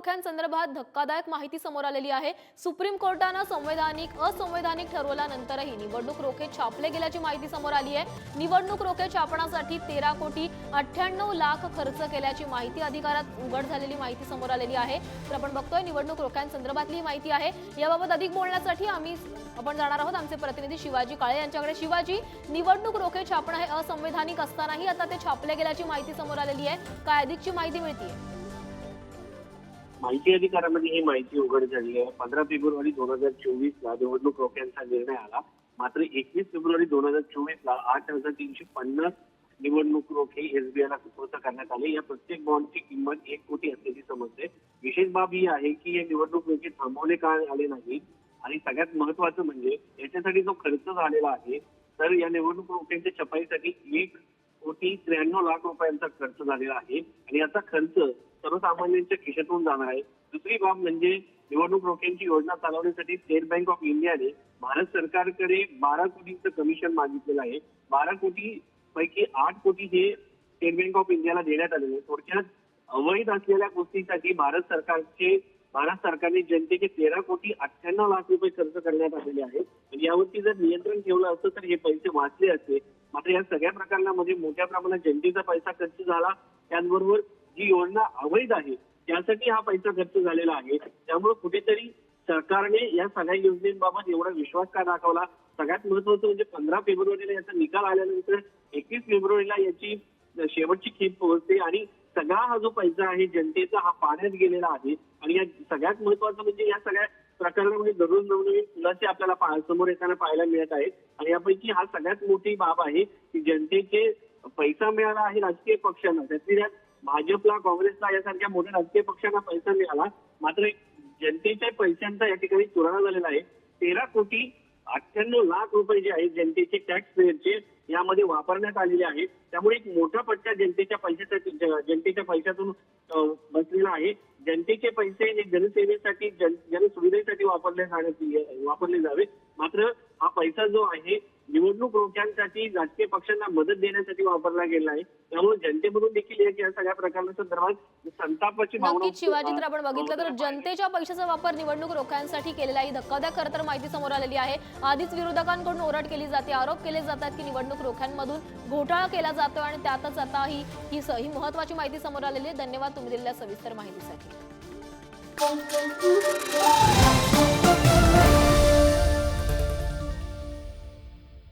रोख्यांसंदर्भात धक्कादायक माहिती समोर आलेली आहे. सुप्रीम कोर्टानं संवैधानिक असंवैधानिक ठरवल्यानंतरही निवडणूक रोखे छापले गेल्याची माहिती समोर आली आहे. निवडणूक रोखे छापण्यासाठी तेरा कोटी अठ्ठ्याण्णव लाख खर्च केल्याची माहिती अधिकारात उघड झालेली माहिती समोर आलेली आहे. तर आपण बघतोय निवडणूक रोख्यांसंदर्भातली ही माहिती आहे. याबाबत अधिक बोलण्यासाठी आम्ही आपण जाणार आहोत. आमचे प्रतिनिधी शिवाजी काळे यांच्याकडे. शिवाजी निवडणूक रोखे छापणं हे असंवैधानिक असतानाही आता ते छापले गेल्याची माहिती समोर आलेली आहे. काय अधिकची माहिती मिळतीये? माहिती अधिकारामध्ये ही माहिती उघड झाली आहे. पंधरा फेब्रुवारी दोन हजार चोवीस ला निवडणूक रोख्यांचा निर्णय आला. मात्र एकवीस फेब्रुवारी दोन हजार चोवीस ला आठ हजार तीनशे पन्नास निवडणूक रोखे एसबीआय ला सुपूर्द करण्यात आले. या प्रत्येक बॉन्डची किंमत एक कोटी असल्याची समजते विशेष बाब ही आहे की या निवडणूक रोखे थांबवले का आले नाही? आणि सगळ्यात महत्वाचं म्हणजे याच्यासाठी जो खर्च झालेला आहे तर या निवडणूक रोख्यांच्या छपाईसाठी एक कोटी त्र्याण्णव लाख रुपयांचा खर्च झालेला आहे. आणि याचा खर्च सर्वसामान्यांच्या खिशातून जाणार आहे. दुसरी बाब म्हणजे निवडणूक रोख्यांची योजना चालवण्यासाठी स्टेट बँक ऑफ इंडियाने भारत सरकारकडे बारा कोटींचं कमिशन मागितलेलं आहे. बारा कोटी पैकी आठ कोटी हे स्टेट बँक ऑफ इंडियाला देण्यात आलेले थोडक्यात अवैध असलेल्या गोष्टीसाठी भारत सरकारचे भारत सरकारने जनतेचे तेरा कोटी अठ्ठ्याण्णव लाख रुपये खर्च करण्यात आलेले आहेत. आणि यावरती जर नियंत्रण ठेवलं असतं तर हे पैसे वाचले असते. मात्र या सगळ्या प्रकरणामध्ये मोठ्या प्रमाणात जनतेचा पैसा खर्च झाला. त्याचबरोबर जी योजना अवैध आहे त्यासाठी हा पैसा खर्च झालेला आहे. त्यामुळे कुठेतरी सरकारने या सगळ्या योजनेबाबत एवढा विश्वास का दाखवला? सगळ्यात महत्वाचं म्हणजे पंधरा फेब्रुवारीला याचा निकाल आल्यानंतर एकवीस फेब्रुवारीला याची शेवटची खेप पोहोचते आणि सगळा हा जो पैसा आहे जनतेचा हा पाण्यात गेलेला आहे. आणि या सगळ्यात महत्वाचं म्हणजे या सगळ्या प्रकरणामध्ये दररोज नवनवीन खुलासे आपल्याला पा- समोर येताना पाहायला मिळत आहेत. आणि यापैकी हा सगळ्यात मोठी बाब आहे की जनतेचे पैसा मिळाला आहे राजकीय पक्षांना. त्यातली त्यात भाजपला काँग्रेसला यासारख्या मोठ्या राजकीय पक्षांना पैसा मिळाला. मात्र जनतेच्या पैशांचा या ठिकाणी चुराणा झालेला आहे. तेरा कोटी अठ्ठ्याण्णव लाख रुपये जे आहेत जनतेचे टॅक्स पेअरचे यामध्ये वापरण्यात आलेले आहेत. त्यामुळे एक मोठा पट्टा जनतेच्या पैशाचा जनतेच्या पैशातून बसलेला आहे. जनतेचे पैसे हे जनसेवेसाठी जन जनसुविधेसाठी वापरले जाण्यात वापरले जावे. मात्र हा पैसा जो आहे निवडणूक रोख्यांसाठी राजकीय पक्षांना मदत देण्यासाठी वापरला गेला आहे. त्यामुळे जनतेमधून देखील या या सगळ्या प्रकरणासंदर्भात संतापाची भावना नक्कीच शिवाजी तर आपण बघितलं तर जनतेच्या पैशाचा वापर निवडणूक रोख्यांसाठी केलेला आहे. धक्कादायक खरं तर माहिती समोर आलेली आहे. आधीच विरोधकांकडून ओरड केली जाते. आरोप केले जातात की निवडणूक रोख्यांमधून घोटाळा केला जातो आणि त्यातच आता ही ही ही महत्वाची माहिती समोर आलेली आहे. धन्यवाद तुम्ही दिलेल्या सविस्तर माहितीसाठी. pom, pom, pom.